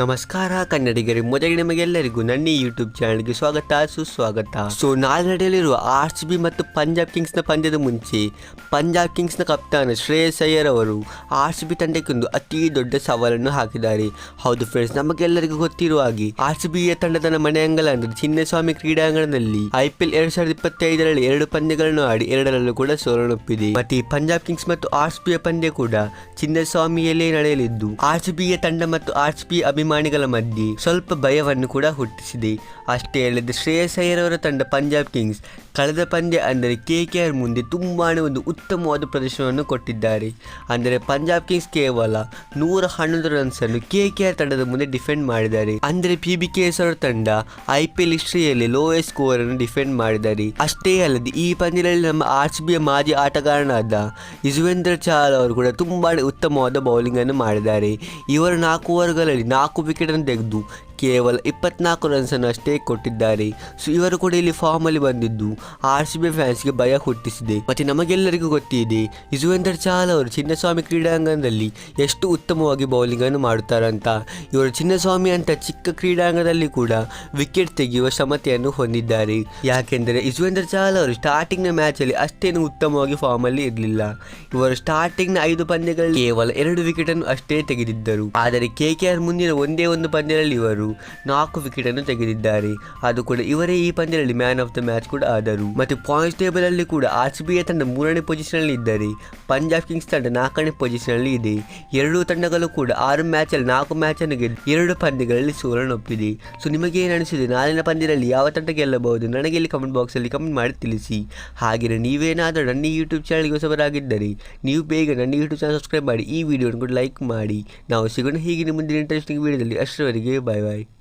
ನಮಸ್ಕಾರ ಕನ್ನಡಿಗರೇ, ಮೊದಲಿಗೆ ನಿಮಗೆಲ್ಲರಿಗೂ ನನ್ನ ಯೂಟ್ಯೂಬ್ ಚಾನಲ್ಗೆ ಸ್ವಾಗತ, ಸುಸ್ವಾಗತ. ಸೊ ನಾಳೆ ನಡೆಯಲಿರುವ ಆರ್ ಸಿ ಬಿ ಮತ್ತು ಪಂಜಾಬ್ ಕಿಂಗ್ಸ್ನ ಪಂದ್ಯದ ಮುಂಚೆ ಪಂಜಾಬ್ ಕಿಂಗ್ಸ್ನ ಕಪ್ತಾನ ಶ್ರೇಯಸ್ ಅಯ್ಯರ್ ಅವರು ಆರ್ ಸಿ ಬಿ ತಂಡಕ್ಕೊಂದು ಅತಿ ದೊಡ್ಡ ಸವಾಲನ್ನು ಹಾಕಿದ್ದಾರೆ. ಹೌದು ಫ್ರೆಂಡ್ಸ್ ನಮಗೆಲ್ಲರಿಗೂ ಗೊತ್ತಿರುವ ಹಾಗೆ ಆರ್ ಸಿ ಬಿಯ ತಂಡದ ಮನೆ ಅಂಗಲ ಅಂದ್ರೆ ಚಿನ್ನಸ್ವಾಮಿ ಕ್ರೀಡಾಂಗಣದಲ್ಲಿ ಐ ಪಿ ಎಲ್ ಎರಡ್ ಸಾವಿರದ ಇಪ್ಪತ್ತೈದರಲ್ಲಿ ಎರಡು ಪಂದ್ಯಗಳನ್ನು ಆಡಿ ಎರಡರಲ್ಲೂ ಕೂಡ ಸೋಲನೊಪ್ಪಿದೆ ಮತ್ತೆ ಪಂಜಾಬ್ ಕಿಂಗ್ಸ್ ಮತ್ತು ಆರ್ ಸಿ ಬಿಯ ಪಂದ್ಯ ಕೂಡ ಚಿನ್ನಸ್ವಾಮಿಯಲ್ಲೇ ನಡೆಯಲಿದ್ದು ಆರ್ ಸಿ ಬಿಯ ತಂಡ ಮತ್ತು ಆರ್ ಸಿ ಬಿ ಅಭಿಮಾನಿಗಳ ಮಧ್ಯೆ ಸ್ವಲ್ಪ ಭಯವನ್ನು ಕೂಡ ಹುಟ್ಟಿಸಿದೆ. ಅಷ್ಟೇ ಅಲ್ಲದೆ ಶ್ರೇಯಸ್ ಅಯ್ಯರ್ ಅವರ ತಂಡ ಪಂಜಾಬ್ ಕಿಂಗ್ಸ್ ಕಳೆದ ಪಂದ್ಯ ಅಂದರೆ ಕೆ ಕೆ ಆರ್ ಮುಂದೆ ತುಂಬಾ ಒಂದು ಉತ್ತಮವಾದ ಪ್ರದರ್ಶನವನ್ನು ಕೊಟ್ಟಿದ್ದಾರೆ. ಅಂದರೆ ಪಂಜಾಬ್ ಕಿಂಗ್ಸ್ ಕೇವಲ ನೂರ ಹನ್ನೊಂದು ರನ್ಸ್ ಅನ್ನು ಕೆ ಕೆ ಆರ್ ತಂಡದ ಮುಂದೆ ಡಿಫೆಂಡ್ ಮಾಡಿದ್ದಾರೆ. ಅಂದರೆ ಪಿ ಬಿ ಕೆ ಎಸ್ ಅವರ ತಂಡ ಐ ಪಿ ಎಲ್ ಹಿಸ್ಟ್ರಿಯಲ್ಲಿ ಲೋಯೆಸ್ಟ್ ಸ್ಕೋರ್ ಅನ್ನು ಡಿಫೆಂಡ್ ಮಾಡಿದ್ದಾರೆ. ಅಷ್ಟೇ ಅಲ್ಲದೆ ಈ ಪಂದ್ಯದಲ್ಲಿ ನಮ್ಮ ಆರ್ ಸಿ ಬಿಯ ಮಾಜಿ ಆಟಗಾರನಾದ ಯುಜವೇಂದ್ರ ಚಹಲ್ ಅವರು ಕೂಡ ತುಂಬಾ ಉತ್ತಮವಾದ ಬೌಲಿಂಗ್ ಅನ್ನು ಮಾಡಿದ್ದಾರೆ. ಇವರ ನಾಲ್ಕು ಓವರ್ಗಳಲ್ಲಿ ನಾಲ್ಕು ವಿಕೆಟ್ ಅನ್ನು ತೆಗೆದು ಕೇವಲ ಇಪ್ಪತ್ನಾಲ್ಕು ರನ್ಸನ್ನು ಅಷ್ಟೇ ಕೊಟ್ಟಿದ್ದಾರೆ. ಸೊ, ಇವರು ಕೂಡ ಇಲ್ಲಿ ಫಾರ್ಮಲ್ಲಿ ಬಂದಿದ್ದು ಆರ್ ಸಿ ಬಿ ಫ್ಯಾನ್ಸ್ಗೆ ಭಯ ಹುಟ್ಟಿಸಿದೆ. ಮತ್ತೆ ನಮಗೆಲ್ಲರಿಗೂ ಗೊತ್ತಿದೆ ಯುಜುವೇಂದರ್ ಚಹಲ್ ಅವರು ಚಿನ್ನಸ್ವಾಮಿ ಕ್ರೀಡಾಂಗಣದಲ್ಲಿ ಎಷ್ಟು ಉತ್ತಮವಾಗಿ ಬೌಲಿಂಗ್ ಅನ್ನು ಮಾಡುತ್ತಾರಂತ. ಇವರು ಚಿನ್ನಸ್ವಾಮಿ ಅಂತ ಚಿಕ್ಕ ಕ್ರೀಡಾಂಗಣದಲ್ಲಿ ಕೂಡ ವಿಕೆಟ್ ತೆಗೆಯುವ ಕ್ಷಮತೆಯನ್ನು ಹೊಂದಿದ್ದಾರೆ. ಯಾಕೆಂದರೆ ಯುಜುವೇಂದರ್ ಚಹಲ್ ಅವರು ಸ್ಟಾರ್ಟಿಂಗ್ನ ಮ್ಯಾಚಲ್ಲಿ ಅಷ್ಟೇನು ಉತ್ತಮವಾಗಿ ಫಾರ್ಮಲ್ಲಿ ಇರಲಿಲ್ಲ. ಇವರು ಸ್ಟಾರ್ಟಿಂಗ್ನ ಐದು ಪಂದ್ಯಗಳಲ್ಲಿ ಕೇವಲ ಎರಡು ವಿಕೆಟ್ ಅನ್ನು ಅಷ್ಟೇ ತೆಗೆದಿದ್ದರು. ಆದರೆ ಕೆ ಕೆ ಆರ್ ಮುಂದಿನ ಒಂದೇ ಒಂದು ಪಂದ್ಯದಲ್ಲಿ ಇವರು ನಾಲ್ಕು ವಿಕೆಟ್ ಅನ್ನು ತೆಗೆದಿದ್ದಾರೆ. ಅದು ಕೂಡ ಇವರೇ ಈ ಪಂದ್ಯದಲ್ಲಿ ಮ್ಯಾನ್ ಆಫ್ ದ ಮ್ಯಾಚ್ ಕೂಡ ಆದರು. ಮತ್ತು ಪಾಯಿಂಟ್ಸ್ ಟೇಬಲ್ ಅಲ್ಲಿ ಕೂಡ ಆರ್ ಸಿ ಐ ತಂಡ ಮೂರನೇ ಪೊಸಿಷನ್ ಅಲ್ಲಿ ಇದ್ದರೆ, ಪಂಜಾಬ್ ಕಿಂಗ್ಸ್ ತಂಡ ನಾಲ್ಕನೇ ಪೊಸಿಷನ್ ಅಲ್ಲಿ ಇದೆ. ಎರಡೂ ತಂಡಗಳು ಕೂಡ ಆರು ಮ್ಯಾಚ್ ಅಲ್ಲಿ ನಾಲ್ಕು ಮ್ಯಾಚ್ ಅನ್ನು ಗೆದ್ದು ಎರಡು ಪಂದ್ಯಗಳಲ್ಲಿ ಸೋಲನ್ನೊಪ್ಪಿದೆ ಸೊ, ನಿಮಗೆ ಏನು ಅನಿಸಿದೆ ನಾಳಿನ ಪಂದ್ಯದಲ್ಲಿ ಯಾವ ತಂಡ ಗೆಲ್ಲಬಹುದು? ನನಗೆ ಇಲ್ಲಿ ಕಮೆಂಟ್ ಬಾಕ್ಸ್ ಅಲ್ಲಿ ಕಮೆಂಟ್ ಮಾಡಿ ತಿಳಿಸಿ. ಹಾಗೆ ನೀವೇನಾದರೂ ನನ್ನ ಯೂಟ್ಯೂಬ್ ಚಾನಲ್ಗೆ ಹೊಸಬರಾಗಿದ್ದರೆ, ನೀವು ಬೇಗ ನನ್ನ ಯೂಟ್ಯೂಬ್ ಚಾನಲ್ ಸಬ್ಸ್ಕ್ರೈಬ್ ಮಾಡಿ, ಈ ವಿಡಿಯೋನ ಕೂಡ ಲೈಕ್ ಮಾಡಿ. ನಾವು ಸಿಗೋಣ ಹೀಗೆ ಮುಂದಿನ ಇಂಟ್ರೆಸ್ಟಿಂಗ್ ವಿಡಿಯೋದಲ್ಲಿ ಅಷ್ಟರವರೆಗೆ ಬಾಯ್ ಬಾಯ್